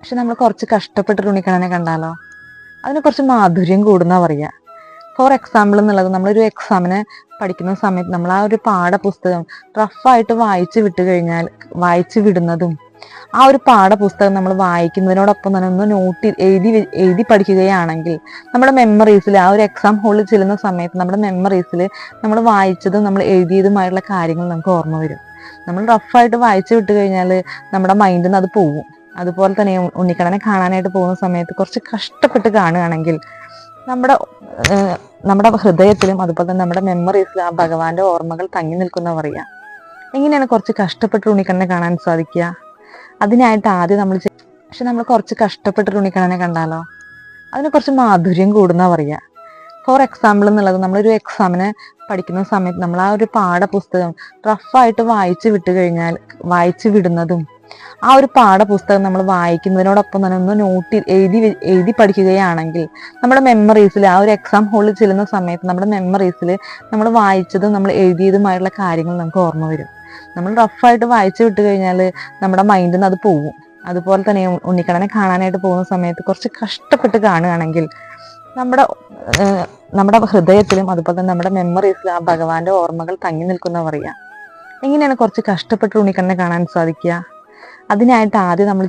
പക്ഷെ നമ്മൾ കുറച്ച് കഷ്ടപ്പെട്ട് തുണിക്കണനെ കണ്ടാലോ? അതിന് കുറച്ച് മാധുര്യം കൂടുന്നാ പറയാ. ഫോർ എക്സാമ്പിൾ എന്നുള്ളത് നമ്മളൊരു എക്സാമിന് പഠിക്കുന്ന സമയത്ത് നമ്മൾ ആ ഒരു പാഠപുസ്തകം റഫായിട്ട് വായിച്ചു വിട്ട് കഴിഞ്ഞാൽ വായിച്ചു വിടുന്നതും ആ ഒരു പാഠപുസ്തകം നമ്മൾ വായിക്കുന്നതിനോടൊപ്പം തന്നെ ഒന്ന് നോട്ട് എഴുതി എഴുതി പഠിക്കുകയാണെങ്കിൽ നമ്മുടെ മെമ്മറീസിൽ ആ ഒരു എക്സാം ഹോളിൽ ചെല്ലുന്ന സമയത്ത് നമ്മുടെ മെമ്മറീസിൽ നമ്മൾ വായിച്ചതും നമ്മൾ എഴുതിയതുമായിട്ടുള്ള കാര്യങ്ങൾ നമുക്ക് ഓർമ്മ വരും. നമ്മൾ റഫായിട്ട് വായിച്ചു വിട്ട് കഴിഞ്ഞാൽ നമ്മുടെ മൈൻഡിൽ നിന്ന് അത് പോകും അതുപോലെ തന്നെ ഉണ്ണിക്കണ്ണനെ കാണാനായിട്ട് പോകുന്ന സമയത്ത് കുറച്ച് കഷ്ടപ്പെട്ട് കാണുകയാണെങ്കിൽ നമ്മുടെ നമ്മുടെ ഹൃദയത്തിലും അതുപോലെ തന്നെ നമ്മുടെ മെമ്മറീസിലും ആ ഭഗവാന്റെ ഓർമ്മകൾ തങ്ങി നിൽക്കുന്ന പറയാ എങ്ങനെയാണ് കുറച്ച് കഷ്ടപ്പെട്ട് ഉണ്ണിക്കണ്ണനെ കാണാൻ സാധിക്കുക? അതിനായിട്ട് ആദ്യം നമ്മൾ പക്ഷെ നമ്മൾ കുറച്ച് കഷ്ടപ്പെട്ട് ഉണ്ണിക്കണ്ണനെ കണ്ടാലോ? അതിന് കുറച്ച് മാധുര്യം കൂടുന്ന പറയാ ഫോർ എക്സാമ്പിൾ എന്നുള്ളത് നമ്മളൊരു എക്സാമിന് പഠിക്കുന്ന സമയത്ത് നമ്മൾ ആ ഒരു പാഠപുസ്തകം റഫായിട്ട് വായിച്ചു വിട്ട് കഴിഞ്ഞാൽ വായിച്ചു വിടുന്നതും ആ ഒരു പാഠപുസ്തകം നമ്മൾ വായിക്കുന്നതിനോടൊപ്പം തന്നെ ഒന്ന് നോട്ട് എഴുതി എഴുതി പഠിക്കുകയാണെങ്കിൽ നമ്മുടെ മെമ്മറീസിൽ ആ ഒരു എക്സാം ഹോളിൽ ചെല്ലുന്ന സമയത്ത് നമ്മുടെ മെമ്മറീസിൽ നമ്മൾ വായിച്ചതും നമ്മൾ എഴുതിയതുമായിട്ടുള്ള കാര്യങ്ങൾ നമുക്ക് ഓർമ്മ വരും. നമ്മൾ റഫായിട്ട് വായിച്ചു വിട്ട് കഴിഞ്ഞാൽ നമ്മുടെ മൈൻഡിൽ നിന്ന് അത് പോകും അതുപോലെ തന്നെ ഉണ്ണിക്കടനെ കാണാനായിട്ട് പോകുന്ന സമയത്ത് കുറച്ച് കഷ്ടപ്പെട്ട് കാണുകയാണെങ്കിൽ നമ്മുടെ നമ്മുടെ ഹൃദയത്തിലും അതുപോലെ തന്നെ നമ്മുടെ മെമ്മറീസിലും ആ ഭഗവാന്റെ ഓർമ്മകൾ തങ്ങി നിൽക്കുന്ന പറയാ എങ്ങനെയാണ് കുറച്ച് കഷ്ടപ്പെട്ട് ഉണ്ണിക്കണ്ണനെ കാണാൻ സാധിക്കുക. അതിനായിട്ട് ആദ്യം നമ്മൾ